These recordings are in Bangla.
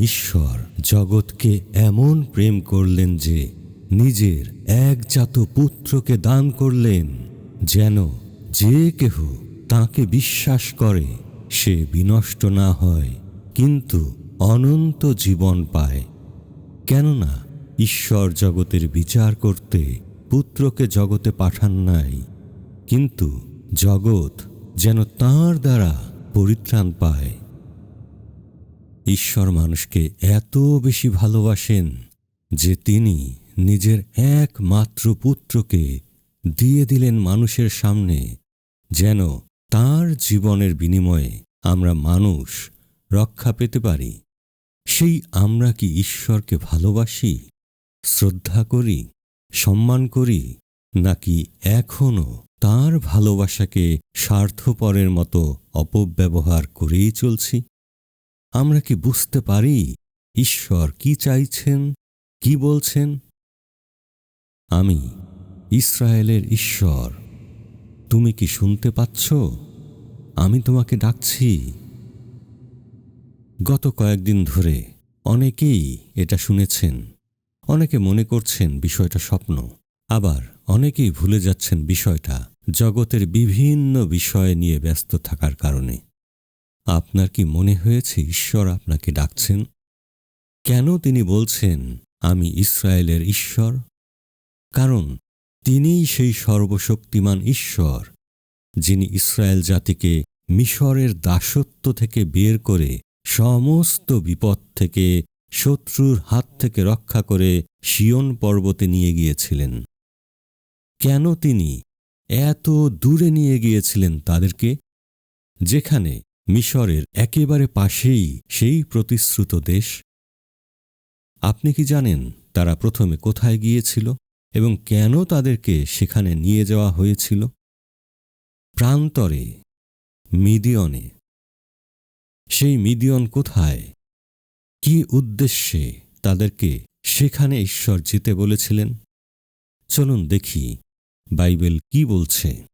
ঈশ্বর জগৎকে এমন প্রেম করলেন যে নিজের একজাত পুত্রকে দান করলেন, যেন যে কেহ তাকে বিশ্বাস করে সে বিনষ্ট না হয়, কিন্তু অনন্ত জীবন পায়। কেননা ঈশ্বর জগতের বিচার করতে পুত্রকে জগতে পাঠান নাই, কিন্তু জগৎ যেন তাঁর দ্বারা পরিত্রাণ পায়। ঈশ্বর মানুষকে এত বেশি ভালোবাসেন যে তিনি নিজের একমাত্র পুত্রকে দিয়ে দিলেন মানুষের সামনে, যেন তার জীবনের বিনিময়ে আমরা মানুষ রক্ষা পেতে পারি। সেই আমরা কি ঈশ্বরকে ভালোবাসি, শ্রদ্ধা করি, সম্মান করি, নাকি এখনও তার ভালোবাসাকে স্বার্থপরের মতো অপব্যবহার করেই চলছি? আমরা কি বুঝতে পারি ঈশ্বর কি চাইছেন, কি বলছেন? আমি, ইসরায়েলের ঈশ্বর, তুমি কি শুনতে পাচ্ছ? আমি তোমাকে ডাকছি। গত কয়েকদিন ধরে অনেকেই এটা শুনেছেন, অনেকে মনে করছেন বিষয়টা স্বপ্ন, আবার অনেকেই ভুলে যাচ্ছেন বিষয়টা, জগতের বিভিন্ন বিষয় নিয়ে ব্যস্ত থাকার কারণে। আপনার কি মনে হয়েছে ঈশ্বর আপনাকে ডাকছেন? কেন তিনি বলছেন, আমি ইসরায়েলের ঈশ্বর কারণ তিনিই সেই সর্বশক্তিমান ঈশ্বর, যিনি ইসরায়েল জাতিকে মিশরের দাসত্ব থেকে বের করে সমস্ত বিপদ থেকে, শত্রুর হাত থেকে রক্ষা করে শিয়ন পর্বতে নিয়ে গিয়েছিলেন। কেন তিনি এত দূরে নিয়ে গিয়েছিলেন তাদেরকে? যেখানে মিশরের একেবারে পাশেই সেই প্রতিশ্রুত দেশ। আপনি কি জানেন তারা প্রথমে কোথায় গিয়েছিল এবং কেন তাদেরকে সেখানে নিয়ে যাওয়া হয়েছিল? প্রান্তরে, মিদিয়নে। সেই মিদিয়ন কোথায়? কি উদ্দেশ্যে তাদেরকে সেখানে ঈশ্বর যেতে বলেছিলেন? চলুন দেখি বাইবেল কি বলছে।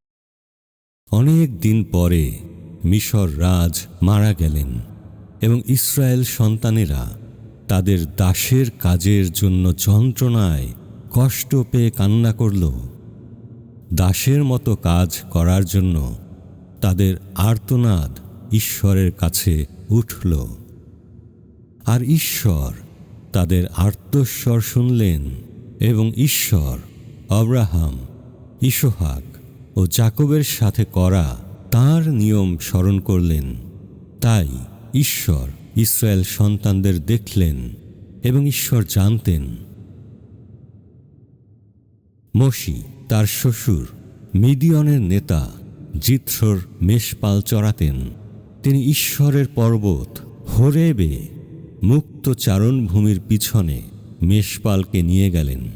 অনেক দিন পরে মিশর রাজ মারা গেলেন এবং ইসরায়েল সন্তানেরা তাদের দাসের কাজের জন্য যন্ত্রণায় কষ্ট পেয়ে কান্না করল। দাসের মতো কাজ করার জন্য তাদের আর্তনাদ ঈশ্বরের কাছে উঠল। আর ঈশ্বর তাদের আর্তস্বর শুনলেন এবং ঈশ্বর অব্রাহাম ইসোহাক ও জাকবের সাথে করা তার নিয়ম স্মরণ করলেন। তাই ঈশ্বর ইসরায়েল সন্তানদের দেখলেন এবং ঈশ্বর জানতেন। মসি, তার শ্বশুর, মিডিয়নের নেতা জিত্রর মেষপাল চড়াতেন। তিনি ঈশ্বরের পর্বত হরেবে মুক্ত চারণভূমির পিছনে মেষপালকে নিয়ে গেলেন।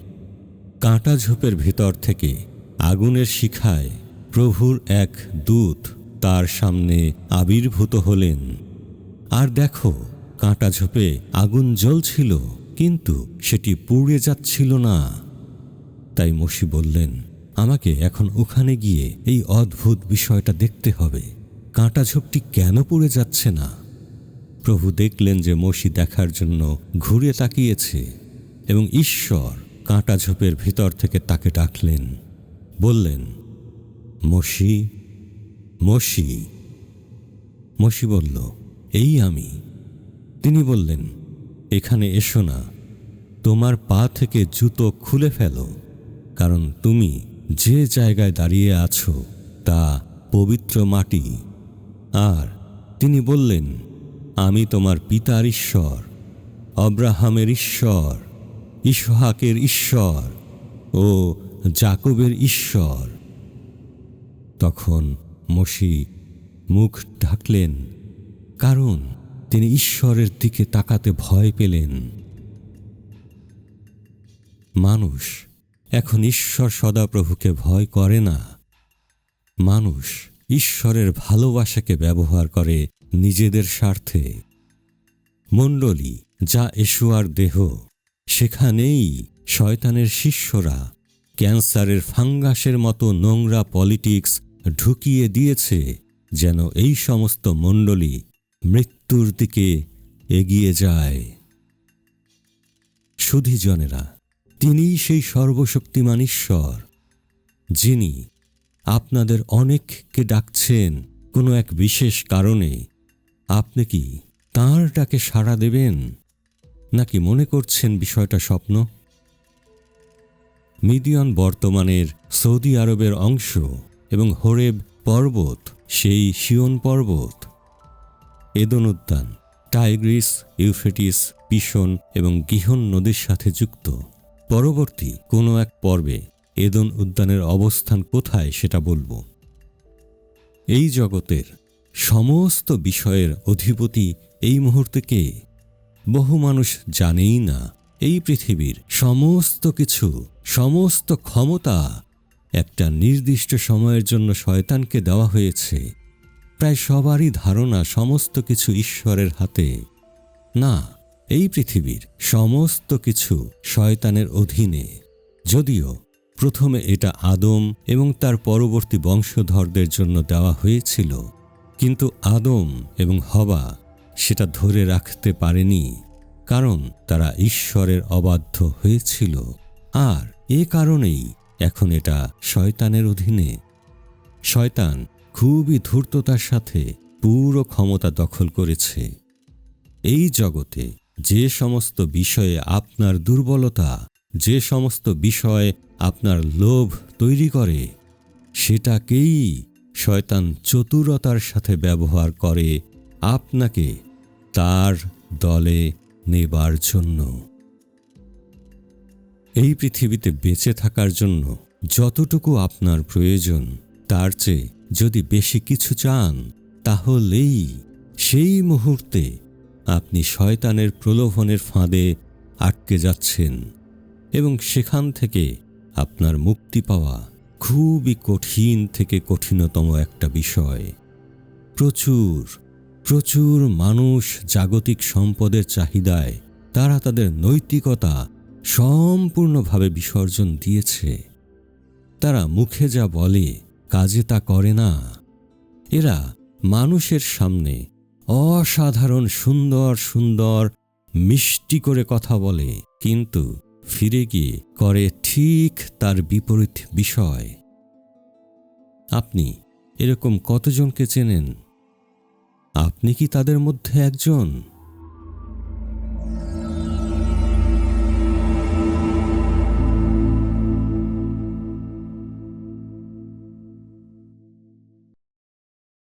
কাঁটা ঝোপের ভেতর থেকে আগুনের শিখায় প্রভুর এক দূত তার সামনে আবির্ভূত হলেন। আর দেখো, কাঁটা ঝোপে আগুন জ্বলছিল, কিন্তু সেটি পুড়ে যাচ্ছিল না। তাই মসি বললেন, আমাকে এখন ওখানে গিয়ে এই অদ্ভুত বিষয়টা দেখতে হবে। কাঁটা ঝোপটি কেন পুড়ে যাচ্ছে না? প্রভু দেখলেন যে মসি দেখার জন্য ঘুরে তাকিয়েছে এবং ঈশ্বর কাঁটা ঝোপের ভিতর থেকে তাকে ডাকলেন, বললেন মসি মসি। মসি বলল, এই আমি। তিনি বললেন, এখানে এসো না। তোমার পা থেকে জুতো খুলে ফেলো, কারণ তুমি যে জায়গায় দাঁড়িয়ে আছো, তা পবিত্র মাটি। আর তিনি বললেন, আমি তোমার পিতার ঈশ্বর অব্রাহামের ঈশ্বর, ইসহাকের ঈশ্বর ও জাকবের ঈশ্বর। তখন মসি মুখ ঢাকলেন, কারণ তিনি ঈশ্বরের দিকে তাকাতে ভয় পেলেন। মানুষ এখন ঈশ্বর সদাপ্রভুকে ভয় করে না। মানুষ ঈশ্বরের ভালোবাসাকে ব্যবহার করে নিজেদের স্বার্থে। মণ্ডলী, যা এশুয়ার দেহ, সেখানেই শয়তানের শিষ্যরা ক্যান্সারের ফাঙ্গাসের মতো নোংরা পলিটিক্স ঢুকিয়ে দিয়েছে যেন এই সমস্ত মণ্ডলী মৃত্যুর দিকে এগিয়ে যায়। সুধীজনেরা, তিনিই সেই সর্বশক্তিমান ঈশ্বর, যিনি আপনাদের অনেককে ডাকছেন কোনো এক বিশেষ কারণে। আপনি কি তাঁর ডাকে সাড়া দেবেন, নাকি মনে করছেন বিষয়টা স্বপ্ন? মিডিয়ন বর্তমানের সৌদি আরবের অংশ এবং হোরেব পর্বত, সেই শিয়ন পর্বত। এদন উদ্যান, টাইগ্রিস, ইউফ্রেটিস, পিশন এবং গিহন নদীর সাথে যুক্ত। পরবর্তী কোনো এক পর্বে এদন উদ্যানের অবস্থান কোথায় সেটা বলব। এই জগতের সমস্ত বিষয়ের অধিপতি এই মুহূর্তে কে? বহু মানুষ জানেই না এই পৃথিবীর সমস্ত কিছু, সমস্ত ক্ষমতা একটা নির্দিষ্ট সময়ের জন্য শয়তানকে দেওয়া হয়েছে। প্রায় সবারই ধারণা সমস্ত কিছু ঈশ্বরের হাতে। না, এই পৃথিবীর সমস্ত কিছু শয়তানের অধীনে। যদিও প্রথমে এটা আদম এবং তার পরবর্তী বংশধরদের জন্য দেওয়া হয়েছিল, কিন্তু আদম এবং হবা সেটা ধরে রাখতে পারেনি, কারণ তারা ঈশ্বরের অবাধ্য হয়েছিল। আর এ কারণেই এখন এটা শয়তানের অধীনে। শয়তান খুবই ধূর্ততার সাথে পুরো ক্ষমতা দখল করেছে। এই জগতে যে সমস্ত বিষয়ে আপনার দুর্বলতা, যে সমস্ত বিষয় আপনার লোভ তৈরি করে, সেটাকেই শয়তান চতুরতার সাথে ব্যবহার করে আপনাকে তার দলে নেবার জন্য। এই পৃথিবীতে বেঁচে থাকার জন্য যতটুকু আপনার প্রয়োজন, তার চেয়ে যদি বেশি কিছু চান, তাহলেই সেই মুহূর্তে আপনি শয়তানের প্রলোভনের ফাঁদে আটকে যাচ্ছেন এবং সেখান থেকে আপনার মুক্তি পাওয়া খুবই কঠিন থেকে কঠিনতম একটা বিষয়। প্রচুর প্রচুর মানুষ জাগতিক সম্পদের চাহিদায় তারা তাদের নৈতিকতা সম্পূর্ণভাবে বিসর্জন দিয়েছে। তারা মুখে যা বলে, কাজে তা করে না। এরা মানুষের সামনে অসাধারণ, সুন্দর সুন্দর, মিষ্টি করে কথা বলে, কিন্তু ফিরে গিয়ে করে ঠিক তার বিপরীত বিষয়। আপনি এরকম কতজনকে চেনেন? আপনি কি তাদের মধ্যে একজন?